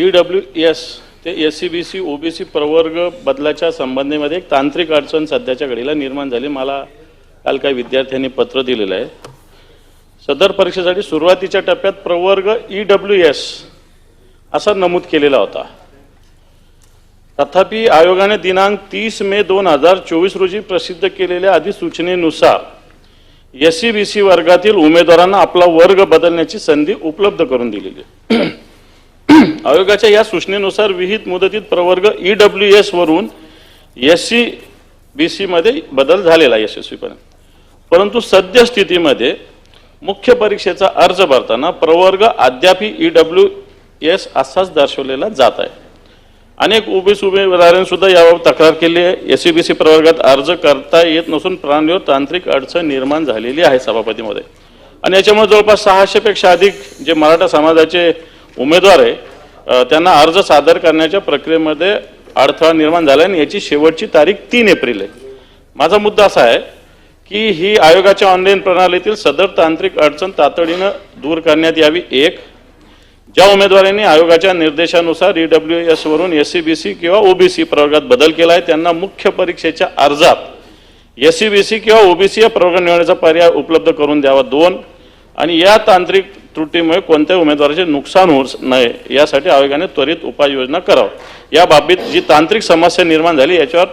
E W S ते S C B C O B C प्रवर्ग बदलाच्या संबंधीमध्ये एक तांत्रिक अडचण सध्याच्या घडीला निर्माण झाली. मला काल काही विद्यार्थ्यांनी पत्र दिलेलं आहे. सदर परीक्षेसाठी सुरुवातीच्या टप्प्यात प्रवर्ग ई डब्ल्यू एस असा नमूद केलेला होता. तथापि आयोगाने दिनांक तीस मे दोन हजार चोवीस रोजी प्रसिद्ध केलेल्या अधिसूचनेनुसार एस सी बी सी वर्गातील उमेदवारांना आपला वर्ग बदलण्याची संधी उपलब्ध करून दिलेली आहे. आयोगाच्या या सूचनेनुसार विहित मुदतीत प्रवर्ग ई डब्ल्यू एस वरून एस सी बी सी मध्ये बदल झालेला आहे यशस्वीपणे. परंतु सद्यस्थितीमध्ये मुख्य परीक्षेचा अर्ज भरताना प्रवर्ग अद्यापही ई डब्ल्यू एस असाच दर्शवलेला जात आहे. अनेक ओबीसी उमेदवारांसुद्धा याबाबत तक्रार केली आहे. एस सी बी सी प्रवर्गात अर्ज करता येत नसून प्राणीवर तांत्रिक अडचण निर्माण झालेली आहे सभापतीमध्ये. आणि याच्यामुळे जवळपास सहाशेपेक्षा अधिक जे मराठा समाजाचे उमेदवार आहे. त्यांना अर्ज सादर करण्याच्या प्रक्रियेमध्ये अडथळा निर्माण झाला आणि याची शेवटची तारीख तीन एप्रिल आहे. माझा मुद्दा असा आहे की ही आयोगाच्या ऑनलाईन प्रणालीतील सदर तांत्रिक अडचण तातडीनं दूर करण्यात यावी. एक ज्या उमेदवारांनी आयोगाच्या निर्देशानुसार ई डब्ल्यू एस वरून एस सी बी सी किंवा ओबीसी प्रवर्गात बदल केला आहे त्यांना मुख्य परीक्षेच्या अर्जात एस सी बी सी किंवा ओबीसी या प्रवर्ग निवडण्याचा पर्याय उपलब्ध करून द्यावा. दोन आणि या तांत्रिक त्रुटीमुळे कोणत्याही उमेदवाराचे नुकसान होऊ नये यासाठी आयोगाने त्वरित उपाययोजना करावं. या बाबतीत जी तांत्रिक समस्या निर्माण झाली याच्यावर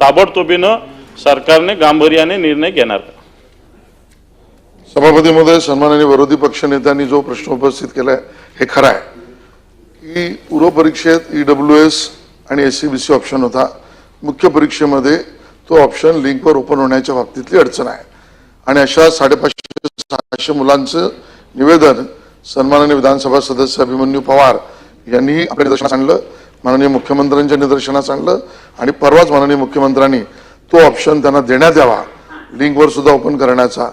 ताबडतोबीनं सरकारने गांभीर्याने निर्णय घेणार. सभापती महोदय सन्माननीय विरोधी पक्ष नेत्यांनी जो प्रश्न उपस्थित केलाय हे खरं आहे. की पूर्व परीक्षेत ई एस आणि S C B C option होता. मुख्य परीक्षेमध्ये तो ऑप्शन लिंकवर ओपन होण्याच्या बाबतीतली अडचण आहे. आणि अशा साडेपाचशे सहाशे मुलांचं निवेदन सन्माननीय विधानसभा सदस्य अभिमन्यू पवार यांनी आपल्या निदर्शनास आणलं. माननीय मुख्यमंत्र्यांच्या निदर्शनास आणलं. आणि परवाच माननीय मुख्यमंत्र्यांनी तो ऑप्शन त्यांना देण्यात यावा. लिंकवर सुद्धा ओपन करण्याचा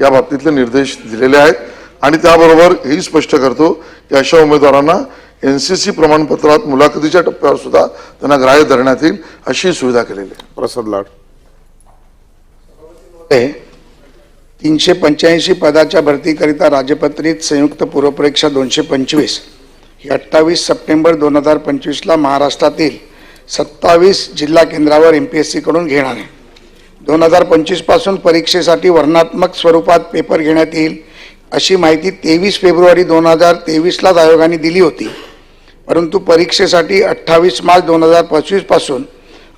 या बाबतीतले निर्देश दिलेले आहेत. आणि त्याबरोबर हेही स्पष्ट करतो की अशा उमेदवारांना एनसीसी प्रमाणपत्रात मुलाखतीच्या टप्प्यावर सुद्धा त्यांना ग्राह्य धरण्यात येईल अशी सुविधा केलेली आहे. प्रसाद लाड. तीनशे पंच्याऐंशी पदाच्या भरतीकरिता राजपत्रित संयुक्त पूर्वपरीक्षा दोनशे पंचवीस. ही अठ्ठावीस सप्टेंबर दोन हजार पंचवीसला महाराष्ट्रातील सत्तावीस जिल्हा केंद्रावर एम पी एस सीकडून घेणार आहे. दोन हजार पंचवीसपासून परीक्षेसाठी वर्णात्मक स्वरूपात पेपर घेण्यात येईल अशी माहिती तेवीस फेब्रुवारी दोन हजार तेवीसलाच आयोगाने दिली होती. परंतु परीक्षेसाठी अठ्ठावीस मार्च दोन हजार पंचवीसपासून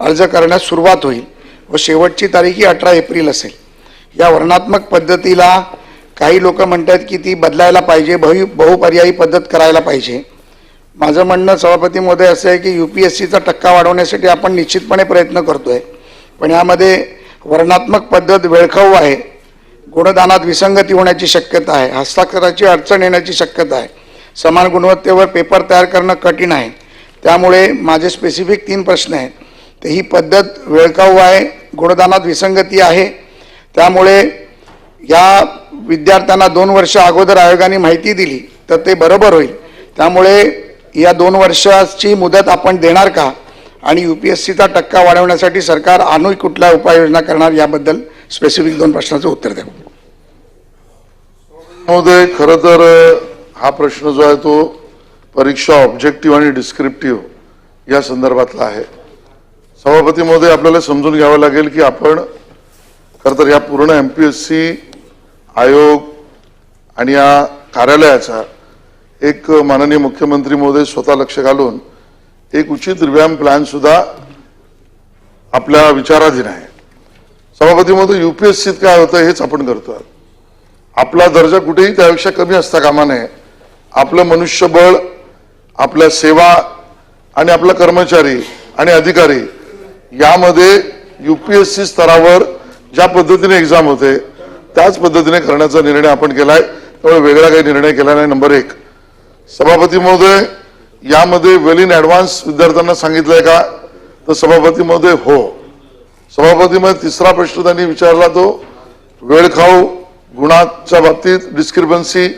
अर्ज करण्यास सुरुवात होईल व शेवटची तारीख ही अठरा एप्रिल असेल. या वर्णात्मक पद्धतीला काही लोक म्हणतात की ती बदलायला पाहिजे बहु बहुपर्यायी पद्धत करायला पाहिजे. माझं म्हणणं सभापती महोदय असं आहे की यू पी एस सीचा टक्का वाढवण्यासाठी आपण निश्चितपणे प्रयत्न करतो आहे पण यामध्ये वर्णात्मक पद्धत वेळखाऊ आहे गुणदानात विसंगती होण्याची शक्यता आहे हस्ताक्षराची अडचण येण्याची शक्यता आहे समान गुणवत्तेवर पेपर तयार करणं कठीण आहे. त्यामुळे माझे स्पेसिफिक तीन प्रश्न आहेत. तर ही पद्धत वेळखाऊ आहे गुणदानात विसंगती आहे त्यामुळे या विद्यार्थ्यांना दोन वर्ष अगोदर आयोगाने माहिती दिली तर ते बरोबर होईल. त्यामुळे या दोन वर्षाची मुदत आपण देणार का? आणि यू पी एस सीचा टक्का वाढवण्यासाठी सरकार आणू कुठल्या उपाययोजना करणार याबद्दल स्पेसिफिक दोन प्रश्नाचं उत्तर द्या. महोदय खरं तर हा प्रश्न जो आहे तो परीक्षा ऑब्जेक्टिव्ह आणि डिस्क्रिप्टिव्ह या संदर्भातला आहे. सभापती महोदय आपल्याला समजून घ्यावं लागेल की आपण खरं तर या पूर्ण एम पी एस सी आयोग आणि या कार्यालयाचा एक माननीय मुख्यमंत्री महोदय स्वतः लक्ष घालून एक उचित रिव्हॅम प्लॅन सुद्धा आपल्या विचाराधीन आहे. सभापती महोदय युपीएससीत काय होतं हेच आपण करतोय. आपला दर्जा कुठेही त्यापेक्षा कमी असता कामा नये. आपलं मनुष्यबळ आपल्या सेवा आणि आपला कर्मचारी आणि अधिकारी यामध्ये युपीएससी स्तरावर ज्या पद्धतीने एक्झाम होते त्याच पद्धतीने करण्याचा निर्णय आपण केलाय. त्यामुळे वेगळा काही निर्णय केला नाही. नंबर एक. सभापती महोदय यामध्ये वेल इन ॲडव्हान्स विद्यार्थ्यांना सांगितलंय का? तर सभापती महोदय हो. सभापती मध्ये तिसरा प्रश्न त्यांनी विचारला तो वेळखाऊ गुणाच्या बाबतीत डिस्क्रिपन्सी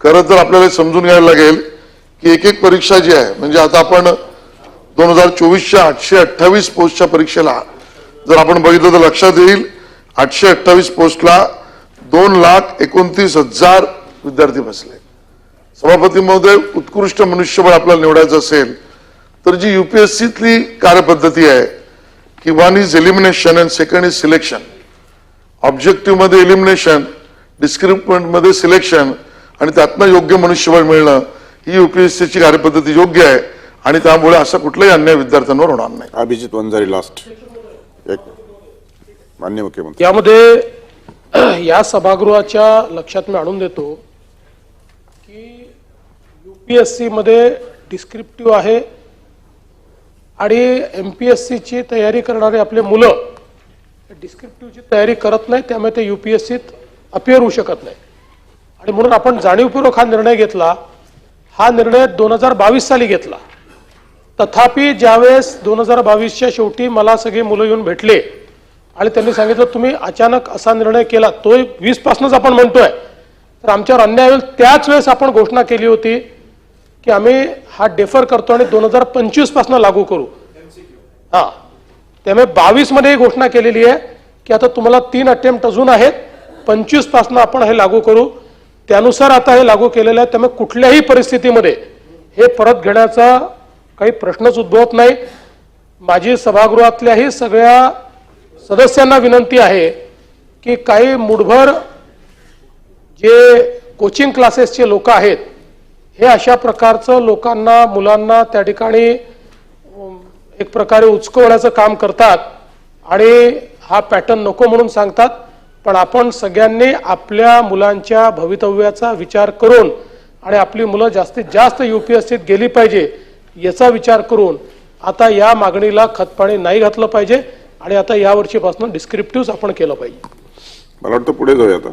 खरं तर आपल्याला समजून घ्यायला लागेल की एक एक परीक्षा जी आहे म्हणजे आता आपण दोन हजार चोवीसच्या आठशे अठ्ठावीस पोस्टच्या परीक्षेला जर आपण बघितलं तर लक्षात येईल आठशे अठ्ठावीस पोस्टला दोन लाख एकोणतीस हजार विद्यार्थी बसले. सभापती महोदय उत्कृष्ट मनुष्यबळ आपल्याला निवडायचं असेल तर जी युपीएससीतली कार्यपद्धती आहे की one is elimination and second is selection ऑब्जेक्टिव्हमध्ये elimination डिस्क्रिप्टमेंटमध्ये सिलेक्शन आणि त्यातनं योग्य मनुष्यबळ मिळणं ही युपीएससीची कार्यपद्धती योग्य आहे आणि त्यामुळे असा कुठलाही अन्याय विद्यार्थ्यांवर होणार नाही. अभिजित वंजारी लास्ट एक मान्य मुख्यमंत्री. यामध्ये या सभागृहाच्या लक्षात मी आणून देतो की युपीएससी मध्ये डिस्क्रिप्टिव्ह आहे आणि एम पी एस सीची तयारी करणारे आपले मुलं डिस्क्रिप्टिव्हची तयारी करत नाही त्यामुळे ते युपीएससीत अपिअर होऊ शकत नाही. आणि म्हणून आपण जाणीवपूर्वक हा निर्णय घेतला हा निर्णय दोन हजार बावीस साली घेतला. तथापि ज्यावेळेस दोन हजार बावीसच्या शेवटी मला सगळे मुलं येऊन भेटले आणि त्यांनी सांगितलं तुम्ही अचानक असा निर्णय केला तो वीस पासूनच आपण म्हणतोय. तर आमच्यावर अन्याय होईल त्याच वेळेस आपण घोषणा केली होती की आम्ही हा डेफर करतो आणि दोन हजार पंचवीसपासून लागू करू. हा. त्यामुळे बावीसमध्ये ही घोषणा केलेली आहे की आता तुम्हाला तीन अटेम्प्ट अजून आहेत पंचवीसपासून आपण हे लागू करू. त्यानुसार आता हे लागू केलेलं आहे त्यामुळे कुठल्याही परिस्थितीमध्ये हे परत घेण्याचा काही प्रश्नच उद्भवत नाही. माझी सभागृहातल्याही सगळ्या सदस्यांना विनंती आहे की काही मुठभर जे कोचिंग क्लासेसचे लोक आहेत हे अशा प्रकारचं लोकांना मुलांना त्या ठिकाणी एक प्रकारे उचकवण्याचं काम करतात आणि हा पॅटर्न नको म्हणून सांगतात. पण आपण सगळ्यांनी आपल्या मुलांच्या भवितव्याचा विचार करून आणि आपली मुलं जास्तीत जास्त यू पी एस सीत गेली पाहिजे याचा विचार करून आता या मागणीला खतपाणी नाही घातलं पाहिजे. आणि आता या वर्षीपासून डिस्क्रिप्टिव्ह आपण केलं पाहिजे. मला वाटतं पुढे जाऊया आता.